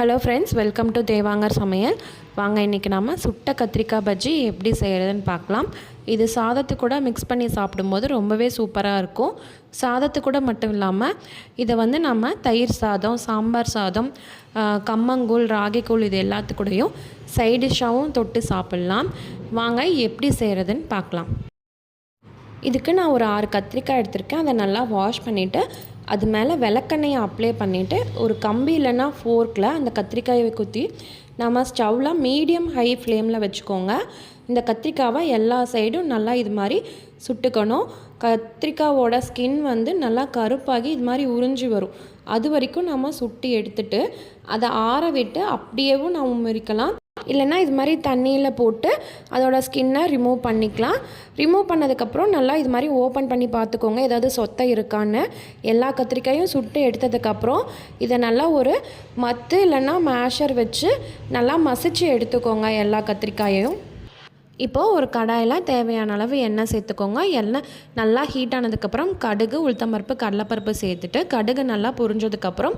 Hello friends welcome to Devangar சமையல் வாங்க இன்றைக்கி நம்ம சுட்ட கத்திரிக்காய் பஜ்ஜி எப்படி செய்கிறதுன்னு பார்க்கலாம். இது சாதத்து கூட மிக்ஸ் பண்ணி சாப்பிடும்போது ரொம்பவே சூப்பராக இருக்கும். சாதத்து கூட மட்டும் இல்லாமல் இதை வந்து நம்ம தயிர் சாதம் சாம்பார் சாதம் கம்மங்கூழ் ராகிக்கூழ் இது எல்லாத்துக்கூடையும் சைடிஷ்ஷாகவும் தொட்டு சாப்பிட்லாம். வாங்க எப்படி செய்கிறதுன்னு பார்க்கலாம். இதுக்கு நான் ஒரு ஆறு கத்திரிக்காய் எடுத்திருக்கேன். அதை நல்லா வாஷ் பண்ணிவிட்டு அது மேலே விளக்கெண்ணெயை அப்ளை பண்ணிவிட்டு ஒரு கம்பி இல்லைன்னா ஃபோர்க்கில் அந்த கத்திரிக்காயை குத்தி நம்ம ஸ்டவ்வில் மீடியம் ஹை ஃப்ளேமில் வச்சுக்கோங்க. இந்த கத்திரிக்காவை எல்லா சைடும் நல்லா இது மாதிரி சுட்டுக்கணும். கத்திரிக்காவோட ஸ்கின் வந்து நல்லா கருப்பாகி இது மாதிரி உறிஞ்சி வரும். அது வரைக்கும் நம்ம சுட்டி எடுத்துட்டு அதை ஆற விட்டு அப்படியேவும் நம்ம முறிக்கலாம். இல்லைன்னா இது மாதிரி தண்ணியில் போட்டு அதோடய ஸ்கின்னை ரிமூவ் பண்ணிக்கலாம். ரிமூவ் பண்ணதுக்கப்புறம் நல்லா இது மாதிரி ஓப்பன் பண்ணி பார்த்துக்கோங்க. ஏதாவது சொத்தை இருக்கான்னு. எல்லா கத்திரிக்காயும் சுட்டு எடுத்ததுக்கப்புறம் இதை நல்லா ஒரு மத்து இல்லைன்னா மேஷர் வச்சு நல்லா மசிச்சு எடுத்துக்கோங்க எல்லா கத்திரிக்காயையும். இப்போது ஒரு கடாயில் தேவையான அளவு எண்ணெய் சேர்த்துக்கோங்க. எண்ணெய் நல்லா ஹீட் ஆனதுக்கப்புறம் கடுகு உளுத்தம்பருப்பு கடலைப்பருப்பு சேர்த்துட்டு கடுகு நல்லா புரிஞ்சதுக்கப்புறம்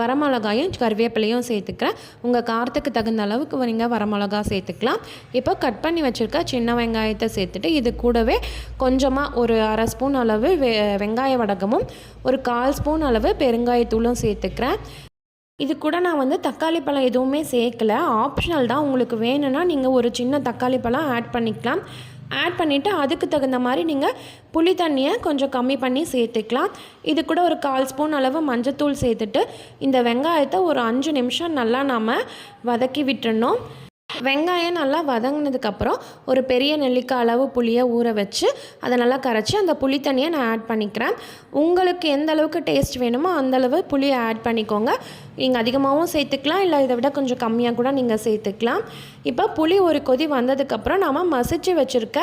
வரமிளகாயும் கருவேப்பிலையும் சேர்த்துக்கிறேன். உங்கள் காரத்துக்கு தகுந்த அளவுக்கு நீங்கள் வரமிளகா சேர்த்துக்கலாம். இப்போ கட் பண்ணி வச்சுருக்க சின்ன வெங்காயத்தை சேர்த்துட்டு இது கூடவே கொஞ்சமாக ஒரு அரை ஸ்பூன் அளவு வெ வெங்காய வடகமும் ஒரு கால் ஸ்பூன் அளவு பெருங்காயத்தூளும் சேர்த்துக்கிறேன். இது கூட நான் வந்து தக்காளி பழம் எதுவுமே சேர்க்கல. ஆப்ஷனல் தான் உங்களுக்கு வேணும்னா நீங்கள் ஒரு சின்ன தக்காளி பழம் ஆட் பண்ணிக்கலாம். ஆட் பண்ணிவிட்டு அதுக்கு தகுந்த மாதிரி நீங்கள் புளி தண்ணியை கொஞ்சம் கம்மி பண்ணி சேர்த்துக்கலாம். இது கூட ஒரு கால் ஸ்பூன் அளவு மஞ்சத்தூள் சேர்த்துட்டு இந்த வெங்காயத்தை ஒரு அஞ்சு நிமிஷம் நல்லா நாம் வதக்கி விட்டுறணும். வெங்காயம் நல்லா வதங்கினதுக்கப்புறம் ஒரு பெரிய நெல்லிக்காய் அளவு புளியை ஊற வச்சு அதை நல்லா கரைச்சி அந்த புளி தண்ணியை நான் ஆட் பண்ணிக்கிறேன். உங்களுக்கு எந்த அளவுக்கு டேஸ்ட் வேணுமோ அந்தளவு புளியை ஆட் பண்ணிக்கோங்க. நீங்கள் அதிகமாகவும் சேர்த்துக்கலாம் இல்லை இதை விட கொஞ்சம் கம்மியாக கூட நீங்கள் சேர்த்துக்கலாம். இப்போ புளி ஒரு கொதி வந்ததுக்கப்புறம் நாம் மசிச்சு வச்சுருக்க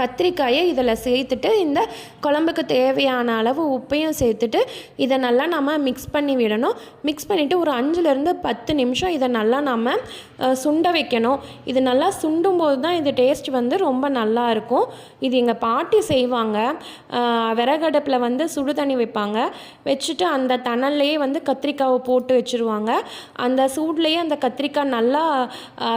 கத்திரிக்காயை இதில் சேர்த்துட்டு இந்த குழம்புக்கு தேவையான அளவு உப்பையும் சேர்த்துட்டு இதை நல்லா நம்ம மிக்ஸ் பண்ணி விடணும். மிக்ஸ் பண்ணிவிட்டு ஒரு அஞ்சுலேருந்து பத்து நிமிஷம் இதை நல்லா நம்ம சுண்ட வைக்கணும். இது நல்லா சுண்டும் போது தான் இது டேஸ்ட் வந்து ரொம்ப நல்லா இருக்கும். இது எங்கள் பாட்டி செய்வாங்க. விறகடுப்பில் வந்து சுடு தண்ணி வைப்பாங்க. வச்சுட்டு அந்த தணல்லையே வந்து கத்திரிக்காவை போட்டு வச்சுருவாங்க. அந்த சூட்லேயே அந்த கத்திரிக்காய் நல்லா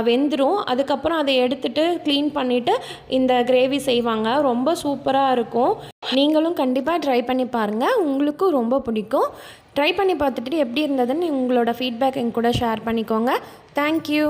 வெந்துடும் அதுக்கப்புறம் அதை எடுத்துட்டு க்ளீன் பண்ணிவிட்டு இந்த கிரேவி செய்வாங்க. ரொம்ப சூப்பராக இருக்கும். நீங்களும் கண்டிப்பாக ட்ரை பண்ணி பாருங்கள் உங்களுக்கும் ரொம்ப பிடிக்கும். ட்ரை பண்ணி பார்த்துட்டு எப்படி இருந்ததுன்னு உங்களோட ஃபீட்பேக் எங்க கூட ஷேர் பண்ணிக்கோங்க. தேங்க்யூ